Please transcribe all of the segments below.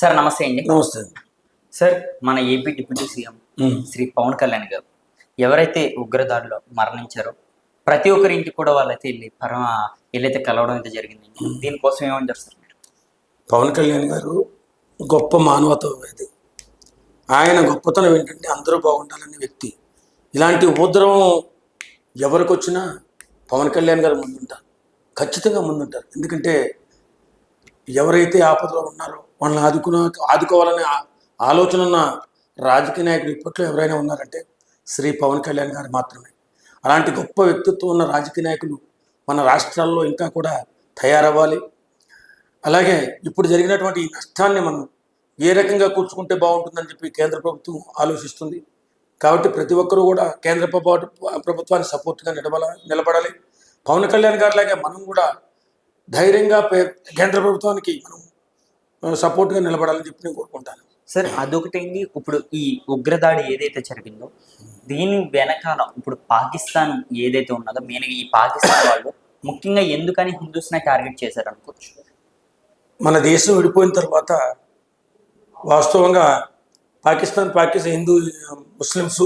Sir నమస్తే అండి. నమస్తే. సార్ మన AP deputy CM. Shri Pawan Kalyan garu ఎవరైతే ఉగ్రదాడిలో మరణించారో ప్రతి ఒక్కరి ఇంటికి కూడా వాళ్ళైతే వెళ్ళి పరమ వీళ్ళైతే కలవడం అయితే జరిగింది దీనికోసం ఏమని చేస్తారు మీరు? పవన్ కళ్యాణ్ గారు గొప్ప మానవతావాది ఆయన గొప్పతనం ఏంటంటే అందరూ బాగుండాలనే వ్యక్తి. ఇలాంటి ఉపద్రవం ఎవరికి వచ్చినా పవన్ కళ్యాణ్ గారు ముందుంటారు. ఖచ్చితంగా ముందుంటారు. ఎందుకంటే ఎవరైతే ఆపదలో ఉన్నారో వాళ్ళని ఆదుకున్న ఆదుకోవాలనే ఆలోచన ఉన్న రాజకీయ నాయకుడు ఇప్పట్లో ఎవరైనా ఉన్నారంటే శ్రీ పవన్ కళ్యాణ్ గారు మాత్రమే. అలాంటి గొప్ప వ్యక్తిత్వం ఉన్న రాజకీయ నాయకులు మన రాష్ట్రాల్లో ఇంకా కూడా తయారవ్వాలి. అలాగే ఇప్పుడు జరిగినటువంటి ఈ నష్టాన్ని మనం ఏ రకంగా కూర్చుకుంటే బాగుంటుందని చెప్పి కేంద్ర ప్రభుత్వం ఆలోచిస్తుంది. కాబట్టి ప్రతి ఒక్కరూ కూడా కేంద్ర ప్రభు- ప్రభుత్వానికి సపోర్ట్గా నిలబడ నిలబడాలి. పవన్ కళ్యాణ్ గారి లాగే మనం కూడా ధైర్యంగా కేంద్ర ప్రభుత్వానికి మనం సపోర్ట్గా నిలబడాలని చెప్పి నేను కోరుకుంటాను. సార్ అదొకటేంది. ఇప్పుడు ఈ ఉగ్రదాడి ఏదైతే జరిగిందో దీని వెనకాల ఇప్పుడు పాకిస్తాన్ ఏదైతే ఉన్నదో మెయిన్గా ఈ పాకిస్తాన్ వాళ్ళు ముఖ్యంగా ఎందుకని హిందూస్నే టార్గెట్ చేశారు అనుకోవచ్చు మన దేశం విడిపోయిన తర్వాత వాస్తవంగా పాకిస్తాన్ పాకిస్తాన్ హిందూ ముస్లిమ్స్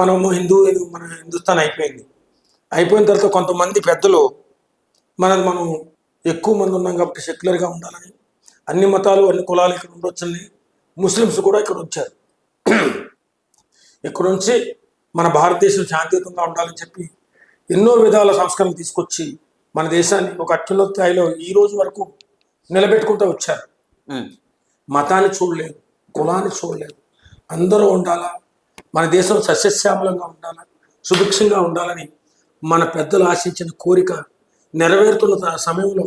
మనము హిందూ మన హిందుస్థాన్ అయిపోయింది. అయిపోయిన తర్వాత కొంతమంది పెద్దలు మనది మనం ఎక్కువ మంది ఉన్నాం కాబట్టి సెక్యులర్గా ఉండాలని అన్ని మతాలు అన్ని కులాలు ఇక్కడ ఉండొచ్చని ముస్లిమ్స్ కూడా ఇక్కడ వచ్చారు. ఇక్కడ నుంచి మన భారతదేశం శాంతియుతంగా ఉండాలని చెప్పి ఎన్నో విధాల సంస్కరణలు తీసుకొచ్చి మన దేశాన్ని ఒక అత్యున్నత స్థాయిలో ఈ రోజు వరకు నిలబెట్టుకుంటూ వచ్చారు. మతాన్ని చూడలేదు కులాన్ని చూడలేదు. అందరూ ఉండాలా మన దేశం సస్యశ్యామలంగా ఉండాలా సుభిక్షంగా ఉండాలని మన పెద్దలు ఆశించిన కోరిక నెరవేరుతున్న సమయంలో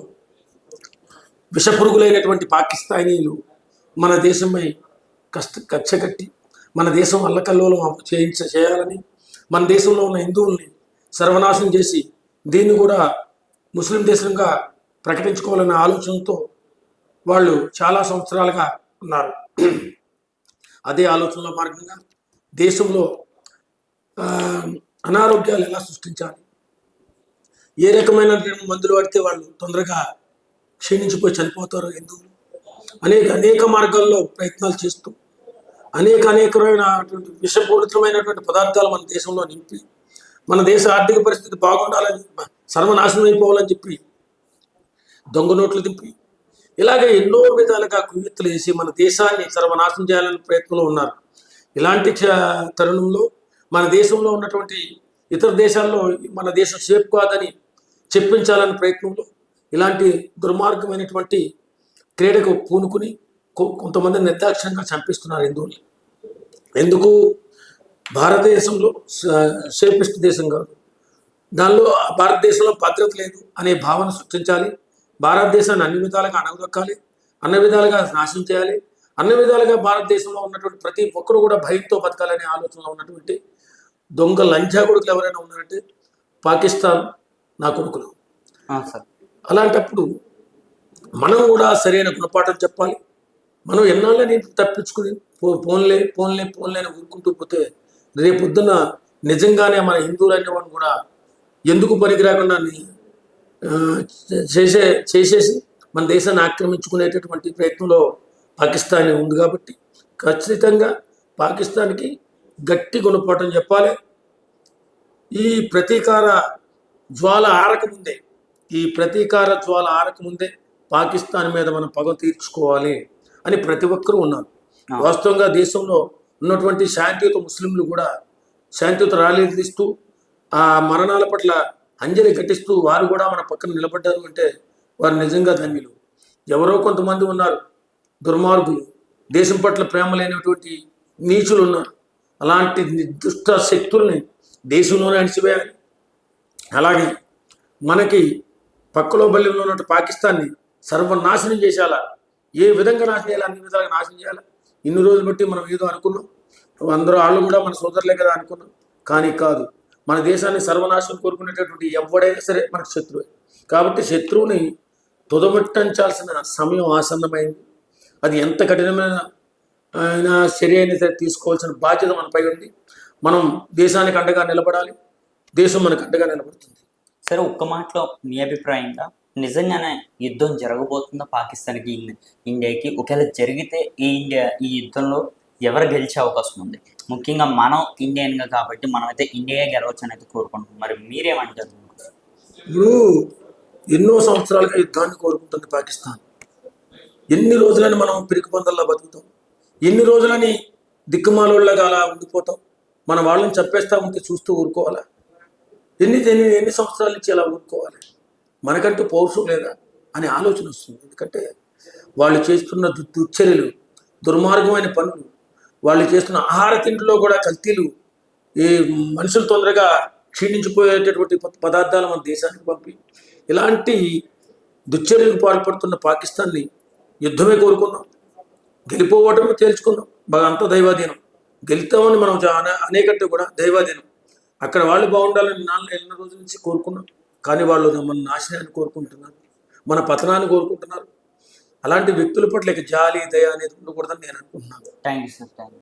విషపురుగులైనటువంటి పాకిస్తానీలు మన దేశంపై కష్ట కచ్చగట్టి మన దేశం అల్లకల్లోలం చేయించ చేయాలని మన దేశంలో ఉన్న హిందువుల్ని సర్వనాశనం చేసి దీన్ని కూడా ముస్లిం దేశంగా ప్రకటించుకోవాలనే ఆలోచనతో వాళ్ళు చాలా సంవత్సరాలుగా ఉన్నారు. అదే ఆలోచనలో మార్గంగా దేశంలో అనారోగ్యాలు ఎలా సృష్టించాలి? ఏ రకమైన మందులు వాడితే వాళ్ళు తొందరగా క్షీణించిపోయి చనిపోతారు ఎందుకు అనేక అనేక మార్గాల్లో ప్రయత్నాలు చేస్తూ అనేక అనేకమైనటువంటి విషపూరితమైనటువంటి పదార్థాలు మన దేశంలో నింపి మన దేశ ఆర్థిక పరిస్థితి బాగుండాలని సర్వనాశనం అయిపోవాలని చెప్పి దొంగ నోట్లు దింపి ఇలాగే ఎన్నో విధాలుగా కుయుత్తులు వేసి మన దేశాన్ని సర్వనాశనం చేయాలని ప్రయత్నంలో ఉన్నారు. ఇలాంటి చ- తరుణంలో మన దేశంలో ఉన్నటువంటి ఇతర దేశాల్లో మన దేశం సేఫ్ కాదని చెప్పించాలనే ప్రయత్నంలో ఇలాంటి దుర్మార్గమైనటువంటి క్రీడకు పూనుకుని కొ- కొంతమంది నిర్దాక్షిణ్యంగా చంపిస్తున్నారు హిందువులు. ఎందుకు? భారతదేశంలో స- సేఫెస్ట్ దేశం కాదు. దానిలో భారతదేశంలో భద్రత లేదు అనే భావన సృష్టించాలి. భారతదేశాన్ని అన్ని విధాలుగా అణగదొక్కాలి. అన్ని విధాలుగా నాశనం చేయాలి. అన్ని విధాలుగా భారతదేశంలో ఉన్నటువంటి ప్రతి ఒక్కరు కూడా భయంతో బతకాలనే ఆలోచనలో ఉన్నటువంటి దొంగ లంచాకుడుకులు ఎవరైనా ఉన్నారంటే పాకిస్తాన్ నా కొడుకులు. అలాంటప్పుడు మనం కూడా సరైన గుణపాఠం చెప్పాలి. మనం ఎన్నాళ్ళని తప్పించుకుని పో పోన్లే పోన్లే పోన్లే అని ఊరుకుంటూ పోతే రేపొద్దున నిజంగానే మన హిందువులు వాళ్ళు కూడా ఎందుకు పనికి రాకుండా చేసే చేసేసి మన దేశాన్ని ఆక్రమించుకునేటటువంటి ప్రయత్నంలో పాకిస్తాన్ ఉంది కాబట్టి ఖచ్చితంగా పాకిస్తాన్కి గట్టి గుణపాఠం చెప్పాలి. ఈ ప్రతీకార జ్వాల ఆరకముందే ఈ ప్రతీకార జ్వాల ఆరకముందే పాకిస్తాన్ మీద మనం పగ తీర్చుకోవాలి అని ప్రతి ఒక్కరూ ఉన్నారు. వాస్తవంగా దేశంలో ఉన్నటువంటి శాంతియుత ముస్లింలు కూడా శాంతియుత ర్యాలీలు తీస్తూ ఆ మరణాల పట్ల అంజలి ఘటిస్తూ వారు కూడా మన పక్కన నిలబడ్డారు అంటే వారు నిజంగా ధన్యులు. ఎవరో కొంతమంది ఉన్నారు దుర్మార్గులు. దేశం పట్ల ప్రేమ లేనటువంటి నీచులు ఉన్నారు. అలాంటి దుష్ట శక్తుల్ని దేశంలోనే అణిచివేయాలి. అలాగే మనకి పక్కలో బల్యంలో ఉన్నట్టు పాకిస్తాన్ని సర్వనాశనం చేసేలా ఏ విధంగా నాశనం చేయాలి అన్ని విధాలుగా నాశనం చేయాలి? ఇన్ని రోజులు బట్టి మనం ఏదో అనుకున్నాం. అందరూ వాళ్ళు కూడా మన సోదరులే కదా అనుకున్నాం. కానీ కాదు మన దేశాన్ని సర్వనాశనం కోరుకునేటటువంటి ఎవడైనా సరే మనకు శత్రువే. కాబట్టి శత్రువుని తుదమట్టించాల్సిన సమయం ఆసన్నమైంది. అది ఎంత కఠినమైన అయినా చర్య అయినా సరే తీసుకోవాల్సిన బాధ్యత మనపై ఉంది. మనం దేశానికి అండగా నిలబడాలి. దేశం మనకు అండగా నిలబడుతుంది. సరే ఒక్క మాటలో మీ అభిప్రాయంగా నిజంగానే యుద్ధం జరగబోతుందా పాకిస్తాన్కి ఇండియాకి? ఒకవేళ జరిగితే ఈ ఇండియా ఈ యుద్ధంలో ఎవరు గెలిచే అవకాశం ఉంది? ముఖ్యంగా మనం ఇండియన్గా కాబట్టి మనమైతే ఇండియా గెలవచ్చు అని అయితే కోరుకుంటున్నాం. మరి మీరేమంటారు? ఇప్పుడు ఎన్నో సంవత్సరాలుగా యుద్ధాన్ని కోరుకుంటుంది పాకిస్తాన్. ఎన్ని రోజులని మనం పిరికి పందల్లో బతుకుతాం? ఎన్ని రోజులని దిక్కుమాలోళ్ళగా అలా ఉండిపోతాం? మన వాళ్ళని చంపేస్తా ఉంటే చూస్తూ ఊరుకోవాలా? ఎన్ని ఎన్ని ఎన్ని సంవత్సరాల నుంచి అలా ఊరుకోవాలి? మనకంటూ పౌరుషం లేదా? అనే ఆలోచన వస్తుంది. ఎందుకంటే వాళ్ళు చేస్తున్న దు- దుశ్చర్యలు దుర్మార్గమైన పనులు వాళ్ళు చేస్తున్న ఆహార తిండిలో కూడా కల్తీలు ఈ మనుషులు తొందరగా క్షీణించిపోయేటటువంటి పదార్థాలు మన దేశానికి పంపి ఇలాంటి దుశ్చర్యలకు పాల్పడుతున్న పాకిస్తాన్ని యుద్ధమే కోరుకున్నాం గెలిపోవటం తేల్చుకున్నాం బాగా అంత దైవాధీనం. గెలుతామని మనం అనేకంటే కూడా దైవాధీనం. అక్కడ వాళ్ళు బాగుండాలని నాన్న ఎన్నో రోజుల నుంచి కోరుకున్నాం కానీ వాళ్ళు మన నాశనాన్ని కోరుకుంటున్నారు. మన పతనాన్ని కోరుకుంటున్నారు. అలాంటి వ్యక్తుల పట్ల ఇక జాలి దయ అనేది ఉండకూడదని నేను అనుకుంటున్నాను. Thank you sir thank you